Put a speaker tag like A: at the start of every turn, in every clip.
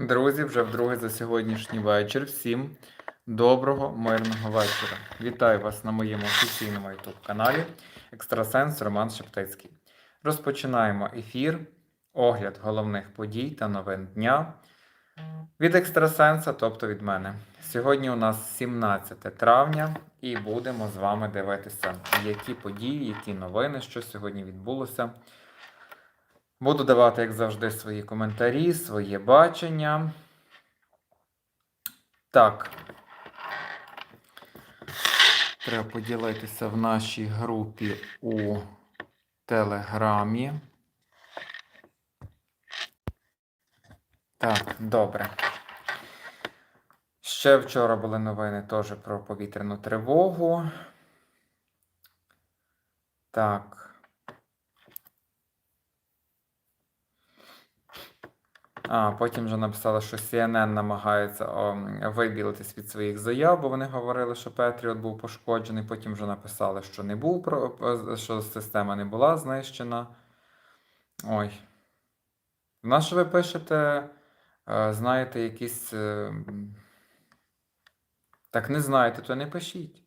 A: Друзі, вже вдруге за сьогоднішній вечір. Всім доброго, мирного вечора. Вітаю вас на моєму офіційному YouTube каналі Екстрасенс Роман Шептицький. Розпочинаємо ефір, огляд головних подій та новин дня від екстрасенса, тобто від мене. Сьогодні у нас 17 травня, і будемо з вами дивитися, які події, які новини, що сьогодні відбулося. Буду давати, як завжди, свої коментарі, своє бачення. Так. Треба поділитися в нашій групі у Телеграмі. Так, добре. Ще вчора були новини теж про повітряну тривогу. Так. А потім вже написали, що CNN намагається о, вибілитись від своїх заяв, бо вони говорили, що Петріот був пошкоджений. Потім вже написали, що не був що система не була знищена. Ой. На що ви пишете, е, знаєте, якісь. Е, так не знаєте, то не пишіть.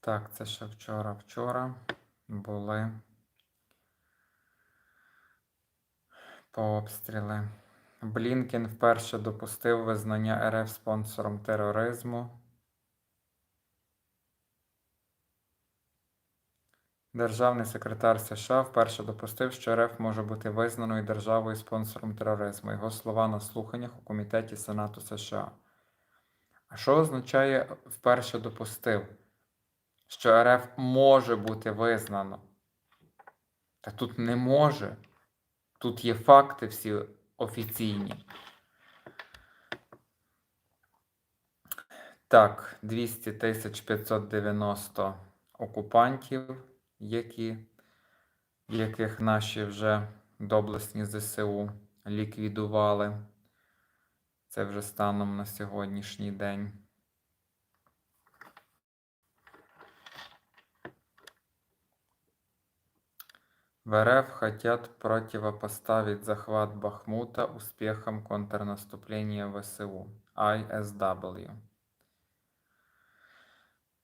A: Так, це ще вчора. Вчора були по обстріли. Блінкен вперше допустив визнання РФ спонсором тероризму. Державний секретар США вперше допустив, що РФ може бути визнаною державою спонсором тероризму. Його слова на слуханнях у Комітеті Сенату США. А що означає вперше допустив? Що РФ може бути визнано. Та тут не може. Тут є факти всі офіційні. Так, 200 тисяч 590 окупантів, які, яких наші вже доблесні ЗСУ ліквідували. Це вже станом на сьогоднішній день. В РФ хотят противопоставить захват Бахмута успехам контрнаступления ВСУ ISW.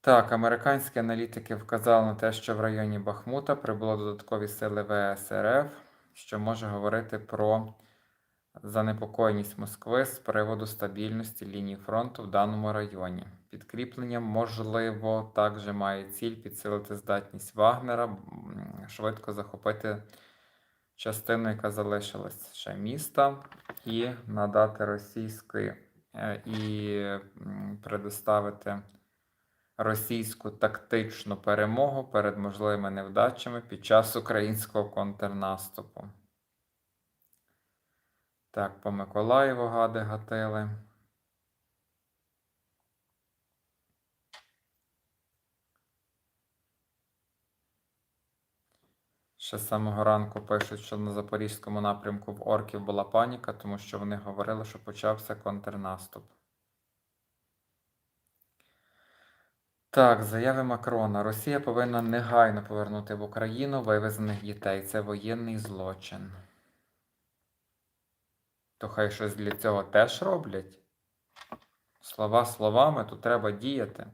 A: Так, американські аналітики вказали на те, що в районі Бахмута прибуло додаткові сили ВС що може говорити про занепокоєність Москви з приводу стабільності лінії фронту в даному районі. Підкріплення, можливо, також має ціль підсилити здатність Вагнера, швидко захопити частину, яка залишилась ще міста, і надати російської е, і предоставити російську тактичну перемогу перед можливими невдачами під час українського контрнаступу. Так, по Миколаєву гади гатили. Ще з самого ранку пишуть, що на Запорізькому напрямку в Орків була паніка, тому що вони говорили, що почався контрнаступ. Так, заяви Макрона. Росія повинна негайно повернути в Україну вивезених дітей. Це воєнний злочин. То хай щось для цього теж роблять. Слова словами, тут треба діяти.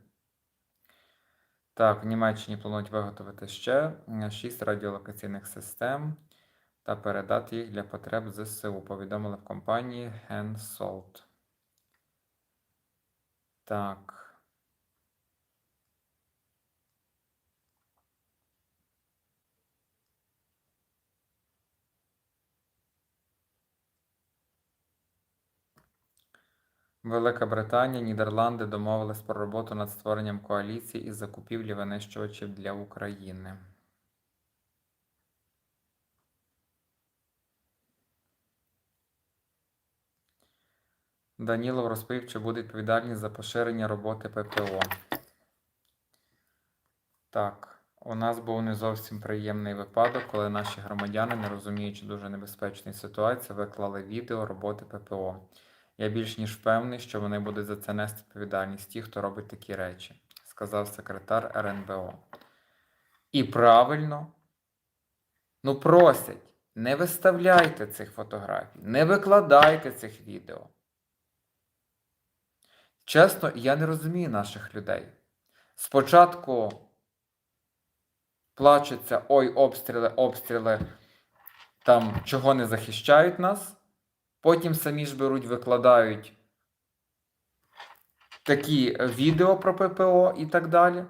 A: Так, в Німеччині планують виготовити ще 6 радіолокаційних систем та передати їх для потреб ЗСУ. Повідомили в компанії Hensoldt. Так. Велика Британія, Нідерланди домовились про роботу над створенням коаліції із закупівлі винищувачів для України. Данілов розповів, чи буде відповідальність за поширення роботи ППО. Так, У нас був не зовсім приємний випадок, коли наші громадяни, не розуміючи дуже небезпечної ситуації, виклали відео роботи ППО. Я більш ніж впевнений, що вони будуть за це нести відповідальність ті, хто робить такі речі, сказав секретар РНБО. І правильно, ну просять, не виставляйте цих фотографій, не викладайте цих відео. Чесно, я не розумію наших людей. Спочатку плачуться, ой, обстріли, обстріли, там чого не захищають нас. Потім самі ж беруть, викладають такі е, відео про ППО і так далі.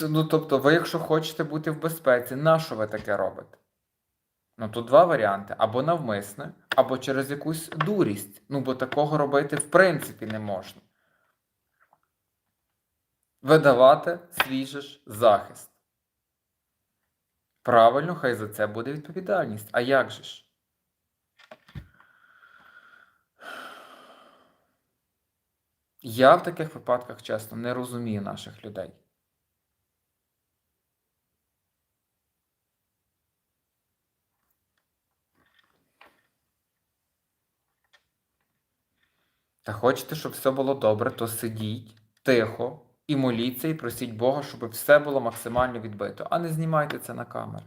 A: Ну, тобто, ви, якщо хочете бути в безпеці, на що ви таке робите? Ну, тут два варіанти: або навмисне, або через якусь дурість. Ну, бо такого робити в принципі не можна. Видавати свій ж захист. Правильно, хай за це буде відповідальність. А як же ж? Я в таких випадках, чесно, не розумію наших людей. Та хочете, щоб все було добре, то сидіть тихо і моліться, і просіть Бога, щоб все було максимально відбито, а не знімайте це на камеру.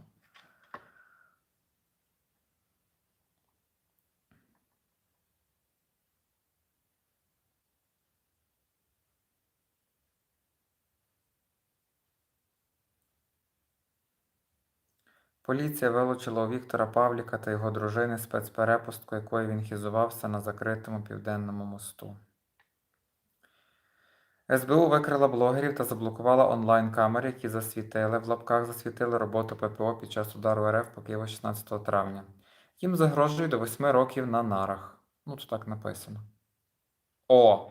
A: Поліція вилучила у Віктора Павліка та його дружини спецперепустку, якою він хізувався на закритому південному мосту. СБУ викрила блогерів та заблокувала онлайн-камери, які засвітили в лапках засвітили роботу ППО під час удару РФ по Києву 16 травня. Їм загрожує до 8 років на нарах. Ну, тут так написано. О!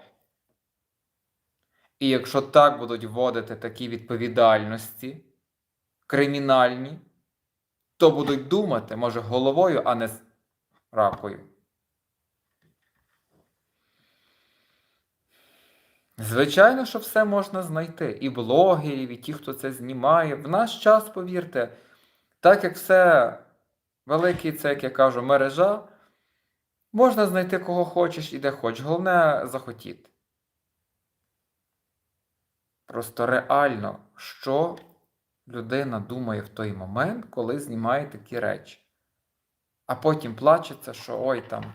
A: І якщо так будуть вводити такі відповідальності кримінальні, то будуть думати, може, головою, а не ракою. Звичайно, що все можна знайти. І блогерів, і ті, хто це знімає. В наш час, повірте, так як все великий, це, як я кажу, мережа, можна знайти кого хочеш і де хочеш. Головне захотіти. Просто реально, що людина думає в той момент, коли знімає такі речі. А потім плачеться, що ой там.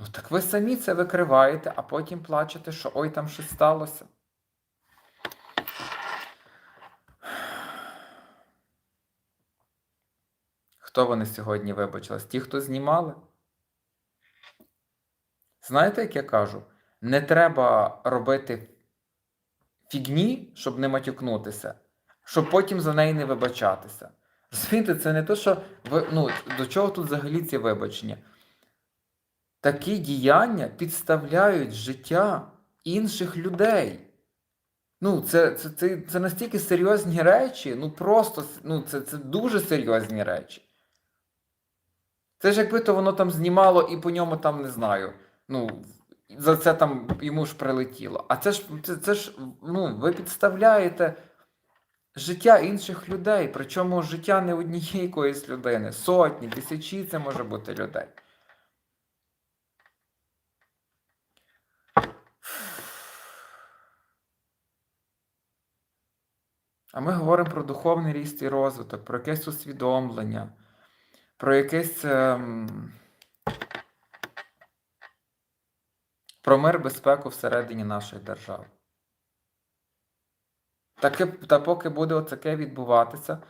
A: Ну так ви самі це викриваєте, а потім плачете, що ой там щось сталося. Хто вони сьогодні вибачились? Ті, хто знімали? Знаєте, як я кажу? Не треба робити фігні, щоб не матюкнутися, щоб потім за неї не вибачатися. Розумієте, це не то, що ви. Ну, до чого тут взагалі ці вибачення? Такі діяння підставляють життя інших людей. Ну, це це, це, це настільки серйозні речі, ну просто ну, це, це дуже серйозні речі. Це ж якби то воно там знімало і по ньому там не знаю. Ну, за це там йому ж прилетіло. А це ж це, це ж ну, ви підставляєте життя інших людей, причому життя не однієї якоїсь людини, сотні, тисячі це може бути людей. А ми говоримо про духовний ріст і розвиток, про якесь усвідомлення, про якесь. Ем... Про мир безпеку всередині нашої держави. Таки, та поки буде отаке відбуватися,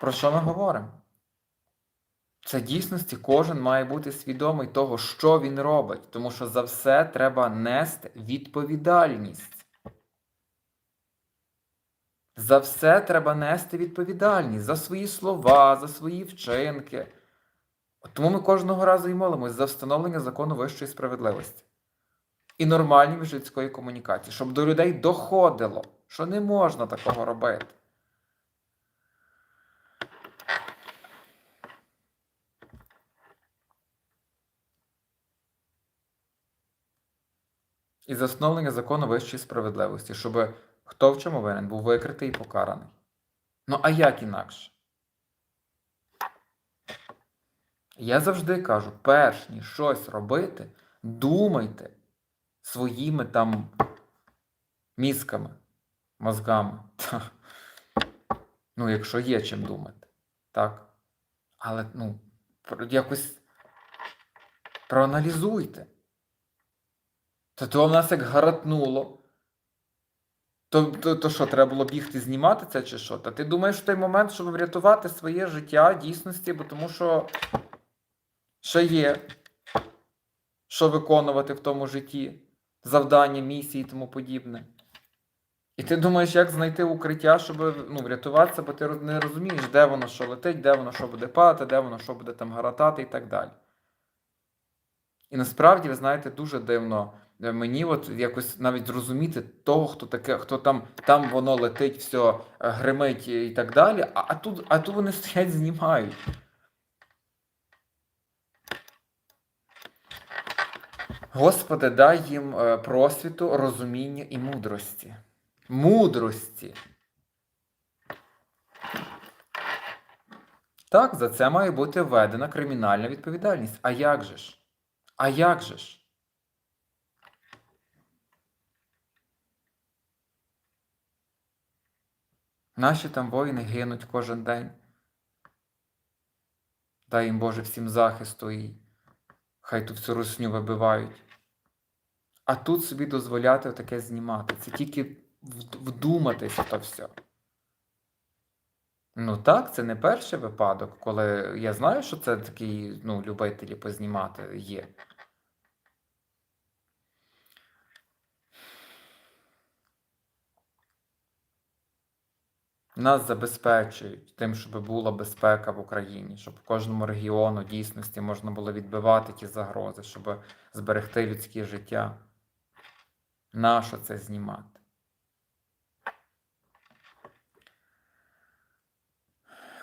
A: про що ми говоримо? Це дійсності кожен має бути свідомий того, що він робить, тому що за все треба нести відповідальність. За все треба нести відповідальність за свої слова, за свої вчинки. Тому ми кожного разу і молимось за встановлення закону вищої справедливості і нормальної міжлюдської комунікації, щоб до людей доходило, що не можна такого робити. І за встановлення закону вищої справедливості, щоб Хто в чому винен? Був викритий і покараний. Ну, а як інакше? Я завжди кажу, перш ніж щось робити, думайте своїми там мізками, мозгами. Ну, якщо є чим думати. Так? Але, ну, якось проаналізуйте. Та то в нас як гаратнуло. То, то, то що, треба було бігти знімати це чи що? Та ти думаєш в той момент, щоб врятувати своє життя дійсності, бо тому що ще є, що виконувати в тому житті, завдання, місії і тому подібне. І ти думаєш, як знайти укриття, щоб ну, врятуватися, бо ти не розумієш, де воно що летить, де воно що буде падати, де воно що буде там гаратати і так далі. І насправді, ви знаєте, дуже дивно мені от якось навіть зрозуміти того, хто таке, хто там, там воно летить, все е, гримить і так далі, а, а, тут, а тут вони стоять, знімають. Господи, дай їм е, просвіту, розуміння і мудрості. Мудрості. Так, за це має бути введена кримінальна відповідальність. А як же ж? А як же ж? Наші там воїни гинуть кожен день. Дай їм Боже всім захисту і хай ту всю русню вибивають. А тут собі дозволяти таке знімати. Це тільки вд- вдуматись в то все. Ну так, це не перший випадок, коли я знаю, що це такі ну, любителі познімати є. Нас забезпечують тим, щоб була безпека в Україні, щоб в кожному регіону дійсності можна було відбивати ті загрози, щоб зберегти людське життя. Нащо це знімати?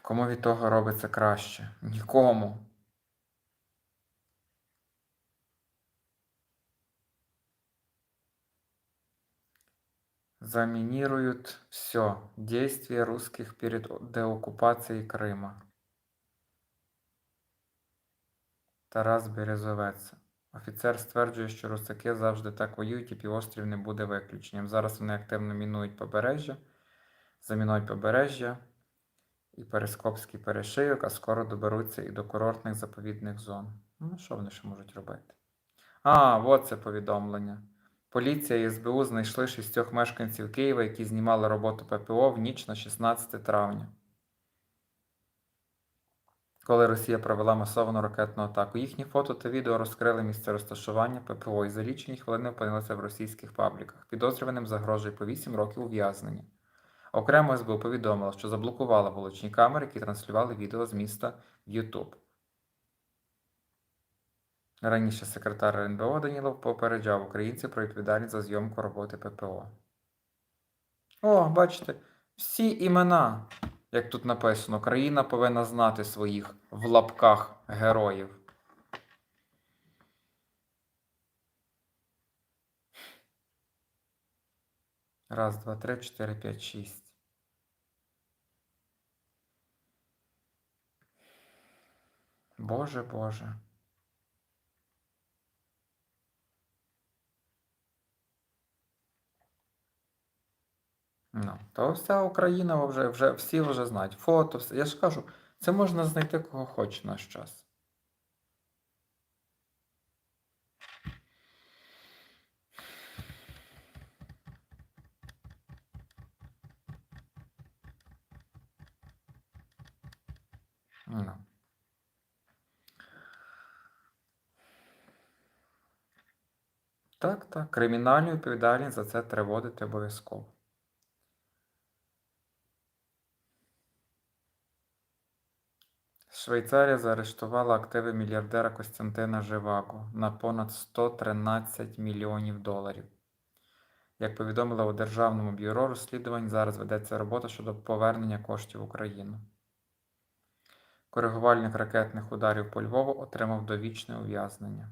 A: Кому від того робиться краще? Нікому. Заминируют все. Действия русских перед деоккупацией Крыма. Тарас Березовець. Офіцер стверджує, що русаки завжди так воюють і півострів не буде виключенням. Зараз вони активно мінують побережжя, замінують побережжя і Перескопський перешийок, а скоро доберуться і до курортних заповідних зон. Ну, що вони ще можуть робити? А, от це повідомлення. Поліція і СБУ знайшли шістьох мешканців Києва, які знімали роботу ППО в ніч на 16 травня, коли Росія провела масовану ракетну атаку. Їхні фото та відео розкрили місце розташування ППО і за лічені хвилини опинилися в російських пабліках. Підозрюваним загрожує по 8 років ув'язнення. Окремо СБУ повідомила, що заблокувала вуличні камери, які транслювали відео з міста в YouTube. Раніше секретар РНБО Данілов попереджав українців про відповідальність за зйомку роботи ППО. О, бачите, всі імена, як тут написано, країна повинна знати своїх в лапках героїв. Раз, два, три, чотири, п'ять, шість. Боже, Боже. Ну, то вся Україна вже, вже всі вже знають. Фото, все. Я ж кажу, це можна знайти кого хоч наш час. Ну. Так, так. Кримінальну відповідальність за це треба вводити обов'язково. Швейцарія заарештувала активи мільярдера Костянтина Живаго на понад 113 мільйонів доларів. Як повідомили у Державному бюро розслідувань, зараз ведеться робота щодо повернення коштів в Україну. Коригувальник ракетних ударів по Львову отримав довічне ув'язнення.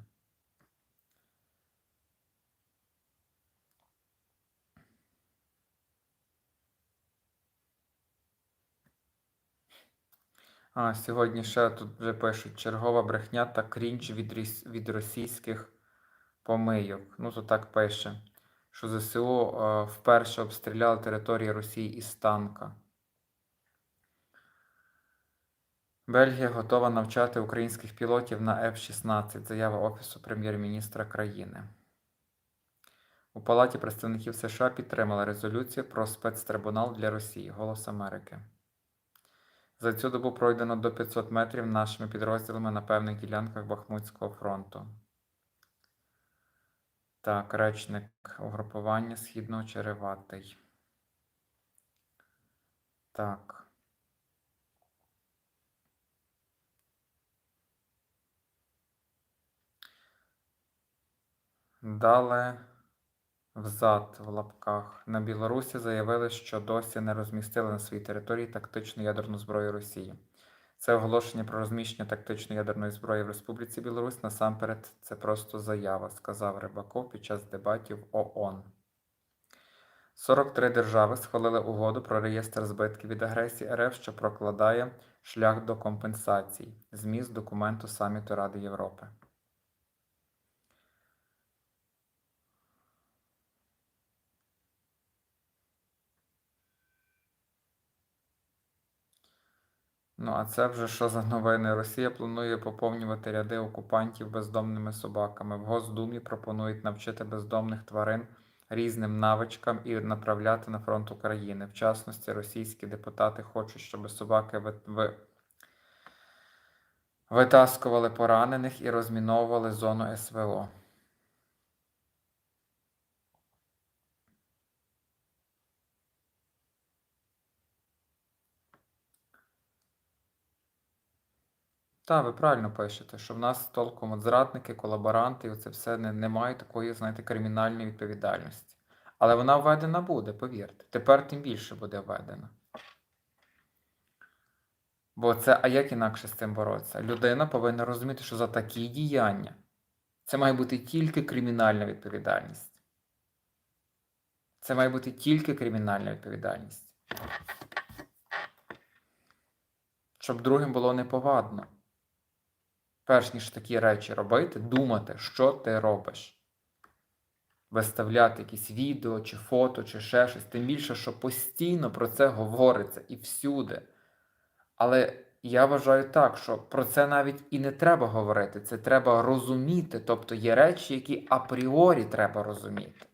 A: А, сьогодні ще тут вже пишуть чергова брехня та крінж від, від російських помийок. Ну, то так пише, що ЗСУ е, вперше обстріляли території Росії із танка. Бельгія готова навчати українських пілотів на F-16. Заява Офісу прем'єр-міністра країни. У Палаті представників США підтримали резолюцію про спецтрибунал для Росії. Голос Америки. За цю добу пройдено до 500 метрів нашими підрозділами на певних ділянках Бахмутського фронту. Так, речник угрупування Східного Череватий. Так. Дали взад в лапках. На Білорусі заявили, що досі не розмістили на своїй території тактичну ядерну зброю Росії. Це оголошення про розміщення тактичної ядерної зброї в Республіці Білорусь насамперед це просто заява, сказав Рибаков під час дебатів ООН. 43 держави схвалили угоду про реєстр збитків від агресії РФ, що прокладає шлях до компенсацій. Зміст документу саміту Ради Європи. Ну, а це вже що за новини? Росія планує поповнювати ряди окупантів бездомними собаками. В Госдумі пропонують навчити бездомних тварин різним навичкам і направляти на фронт України. В частності, російські депутати хочуть, щоб собаки ви- витаскували поранених і розміновували зону СВО. Так, ви правильно пишете, що в нас толком от зрадники, колаборанти, і це все не, немає такої, знаєте, кримінальної відповідальності. Але вона введена буде, повірте. Тепер тим більше буде введена. Бо це, а як інакше з цим боротися? Людина повинна розуміти, що за такі діяння це має бути тільки кримінальна відповідальність. Це має бути тільки кримінальна відповідальність. Щоб другим було неповадно перш ніж такі речі робити, думати, що ти робиш. Виставляти якісь відео, чи фото, чи ще щось. Тим більше, що постійно про це говориться і всюди. Але я вважаю так, що про це навіть і не треба говорити. Це треба розуміти. Тобто є речі, які апріорі треба розуміти.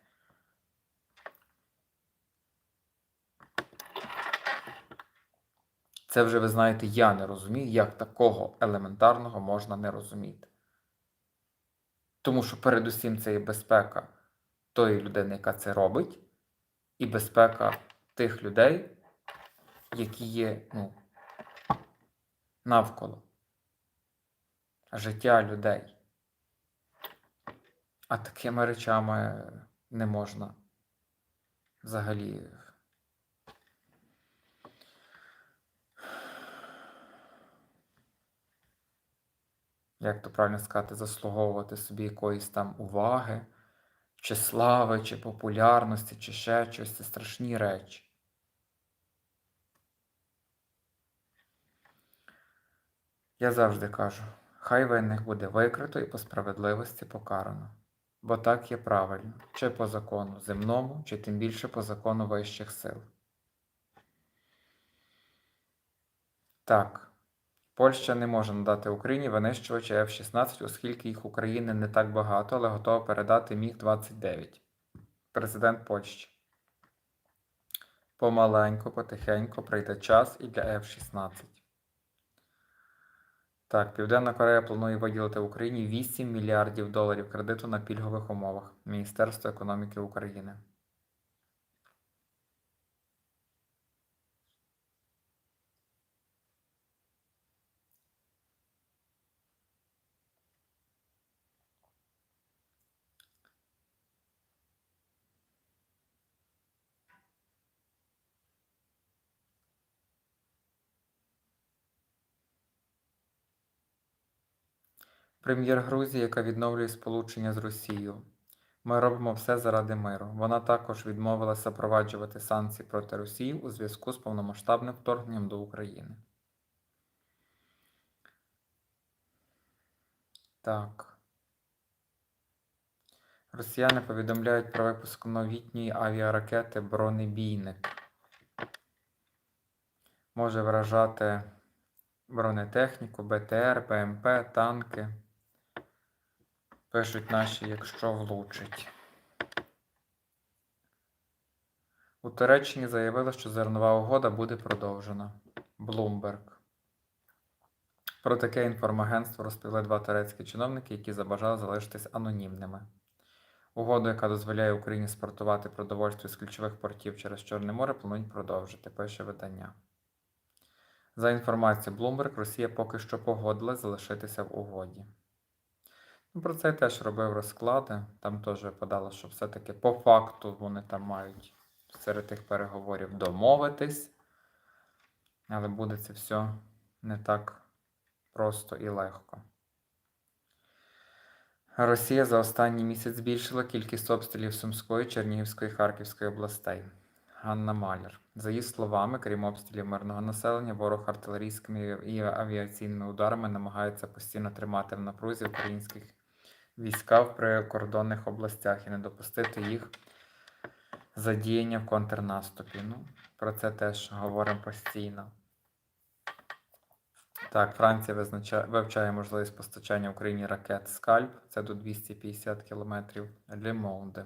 A: Це вже ви знаєте, я не розумію, як такого елементарного можна не розуміти. Тому що передусім це є безпека тої людини, яка це робить, і безпека тих людей, які є ну, навколо життя людей. А такими речами не можна взагалі. Як то правильно сказати, заслуговувати собі якоїсь там уваги, чи слави, чи популярності, чи ще щось. Це страшні речі. Я завжди кажу, хай винних буде викрито і по справедливості покарано. Бо так є правильно, чи по закону земному, чи тим більше по закону вищих сил. Так. Польща не може надати Україні винищувачі F-16, оскільки їх України не так багато, але готова передати Міг-29. Президент Польщі. Помаленько, потихеньку прийде час і для F-16. Так, Південна Корея планує виділити Україні 8 мільярдів доларів кредиту на пільгових умовах. Міністерство економіки України. Прем'єр Грузії, яка відновлює сполучення з Росією. Ми робимо все заради миру. Вона також відмовилася проваджувати санкції проти Росії у зв'язку з повномасштабним вторгненням до України. Так. Росіяни повідомляють про випуск новітньої авіаракети бронебійник. Може вражати бронетехніку, БТР, ПМП, танки. Пишуть наші, якщо влучить. У Туреччині заявили, що зернова угода буде продовжена. Bloomberg. Про таке інформагентство розповіли два турецькі чиновники, які забажали залишитись анонімними. Угоду, яка дозволяє Україні спортувати продовольство з ключових портів через Чорне море, планують продовжити, пише видання. За інформацією Bloomberg, Росія поки що погодилась залишитися в угоді. Ну, Про це я теж робив розклади. Там теж випадало, що все-таки по факту вони там мають серед тих переговорів домовитись. Але буде це все не так просто і легко. Росія за останній місяць збільшила кількість обстрілів Сумської, Чернігівської Харківської областей. Ганна Маляр. За її словами, крім обстрілів мирного населення, ворог артилерійськими і авіаційними ударами намагається постійно тримати в напрузі українських війська в прикордонних областях і не допустити їх задіяння в контрнаступі. Ну, про це теж говоримо постійно. Так, Франція визначає, вивчає можливість постачання Україні ракет Скальп, це до 250 км Лімонде.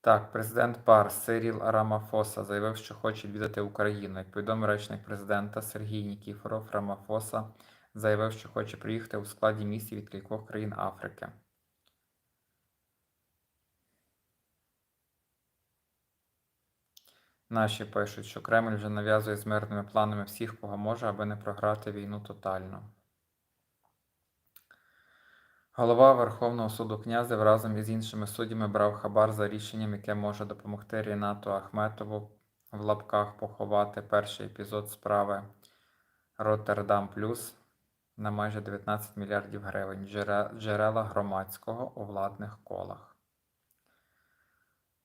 A: Так, президент ПАР Сиріл Рамафоса заявив, що хоче відвідати Україну. Як повідомив речник президента Сергій Нікіфоров, Рамафоса заявив, що хоче приїхати у складі місії від кількох країн Африки. Наші пишуть, що Кремль вже нав'язує з мирними планами всіх, кого може, аби не програти війну тотально. Голова Верховного суду князів разом із іншими суддями брав хабар за рішенням, яке може допомогти Рінату Ахметову в лапках поховати перший епізод справи Роттердам Плюс на майже 19 мільярдів гривень джерела громадського у владних колах.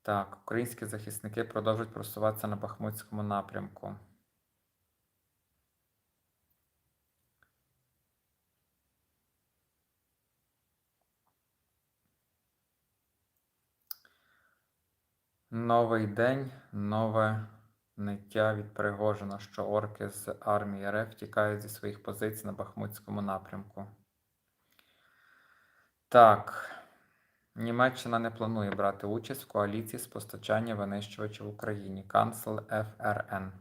A: Так, українські захисники продовжують просуватися на Бахмутському напрямку. Новий день, нове ниття від Пригожина, що орки з армії РФ тікають зі своїх позицій на Бахмутському напрямку. Так. Німеччина не планує брати участь в коаліції з постачання винищувачів в Україні. Канцлер ФРН.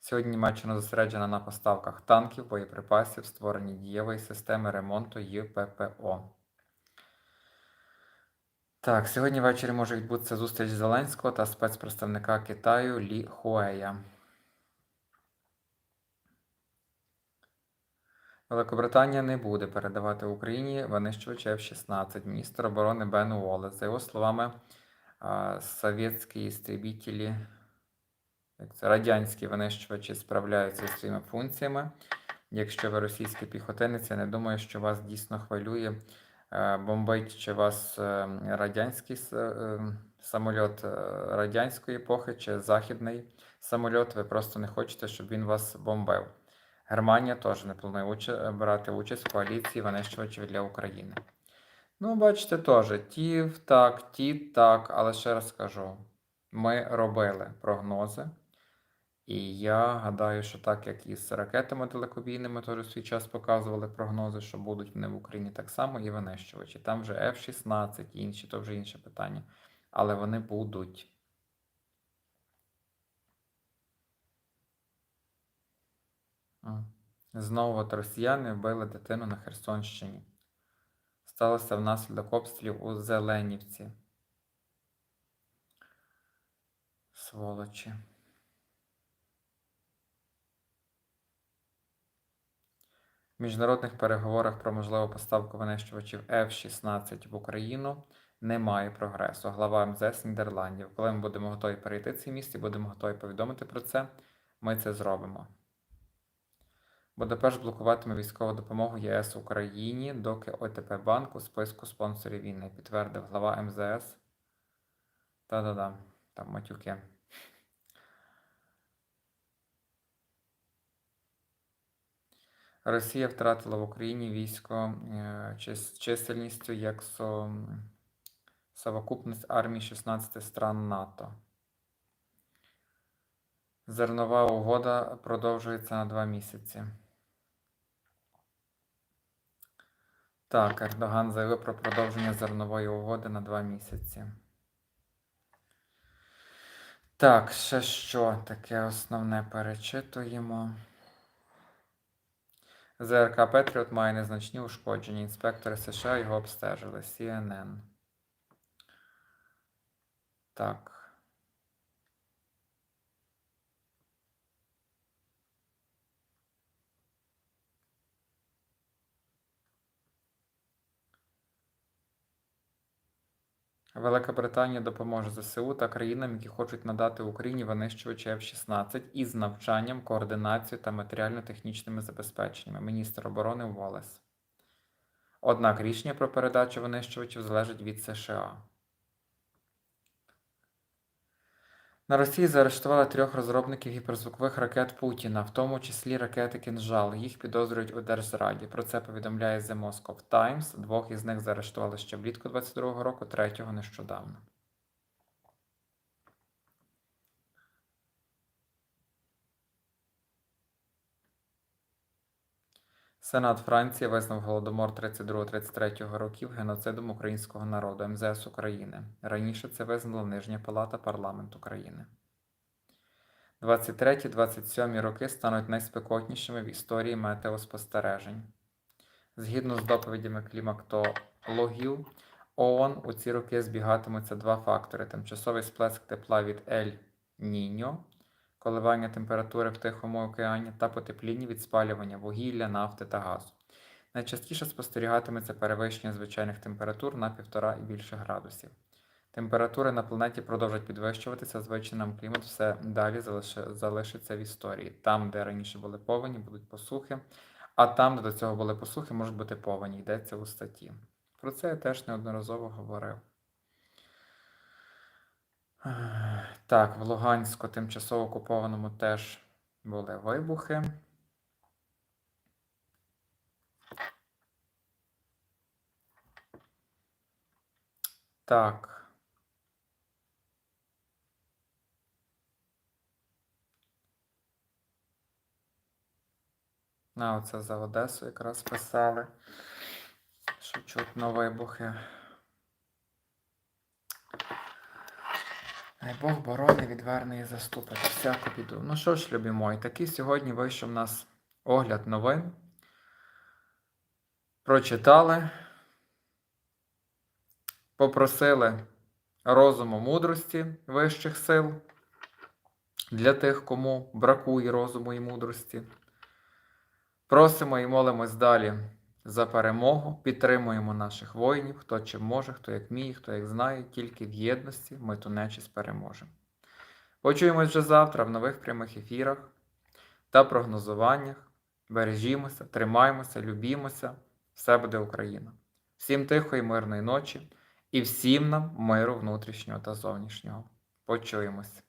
A: Сьогодні Німеччина зосереджена на поставках танків, боєприпасів, створенні дієвої системи ремонту і ППО. Так, сьогодні ввечері може відбутися зустріч Зеленського та спецпредставника Китаю Лі Хуея. Великобританія не буде передавати Україні винищувачі F-16. Міністр оборони Бен Уоллес. За його словами, совєтські істребітелі, радянські винищувачі справляються зі своїми функціями. Якщо ви російський піхотинець, я не думаю, що вас дійсно хвилює, бомбить чи вас е, радянський е, самольот е, радянської епохи чи західний самольот. Ви просто не хочете, щоб він вас бомбив. Германія теж не планує уча- брати участь в коаліції винищувачів для України. Ну, бачите, теж ті так, ті так, але ще раз скажу: ми робили прогнози, і я гадаю, що так як і з ракетами далекобійними теж свій час показували прогнози, що будуть вони в Україні так само, і винищувачі. Там вже F-16, і інші, то вже інше питання. Але вони будуть. Знову от росіяни вбили дитину на Херсонщині. Сталося внаслідок обстрілів у Зеленівці. Сволочі. В міжнародних переговорах про можливу поставку винищувачів F-16 в Україну немає прогресу. Глава МЗС Нідерландів. Коли ми будемо готові перейти цей місць і будемо готові повідомити про це, ми це зробимо. Будапешт блокуватиме військову допомогу ЄС Україні, доки ОТП банк у списку спонсорів війни, підтвердив глава МЗС. Та-да-да, там матюки. Росія втратила в Україні військо е, чисельністю як со, совокупність армій 16 стран НАТО. Зернова угода продовжується на два місяці. Так, Ердоган заявив про продовження зернової угоди на два місяці. Так, ще що таке основне перечитуємо. ЗРК Петріот має незначні ушкодження. Інспектори США його обстежили. CNN. Так. Велика Британія допоможе ЗСУ та країнам, які хочуть надати Україні винищувачі F-16 із навчанням, координацією та матеріально-технічними забезпеченнями. Міністр оборони Волес. Однак рішення про передачу винищувачів залежить від США. На Росії заарештували трьох розробників гіперзвукових ракет Путіна, в тому числі ракети «Кінжал». Їх підозрюють у Держзраді. Про це повідомляє The Moscow Times. Двох із них заарештували ще влітку 22-го року, третього нещодавно. Сенат Франції визнав Голодомор 32-33 років геноцидом українського народу МЗС України. Раніше це визнала Нижня Палата Парламенту України. 23-27 роки стануть найспекотнішими в історії метеоспостережень. Згідно з доповідями клімактологів, ООН у ці роки збігатимуться два фактори: тимчасовий сплеск тепла від Ель Ніньо, коливання температури в Тихому океані та потепління від спалювання вугілля, нафти та газу. Найчастіше спостерігатиметься перевищення звичайних температур на 1,5 і більше градусів. Температури на планеті продовжать підвищуватися, звичай нам клімат все далі залишиться в історії. Там, де раніше були повені, будуть посухи, а там, де до цього були посухи, можуть бути повені, йдеться у статті. Про це я теж неодноразово говорив. Ех, Так, в Луганську тимчасово окупованому теж були вибухи. Так. А, оце за Одесу якраз писали, що чутно вибухи. Дай Бог борони від верної заступити всяку біду. Ну що ж, любі мої, такий сьогодні вийшов у нас огляд новин. Прочитали, попросили розуму мудрості вищих сил для тих, кому бракує розуму і мудрості. Просимо і молимось далі за перемогу, підтримуємо наших воїнів, хто чим може, хто як вміє, хто як знає, тільки в єдності ми ту нечість переможемо. Почуємось вже завтра в нових прямих ефірах та прогнозуваннях. Бережімося, тримаємося, любімося. Все буде Україна. Всім тихої, мирної ночі і всім нам миру внутрішнього та зовнішнього. Почуємось.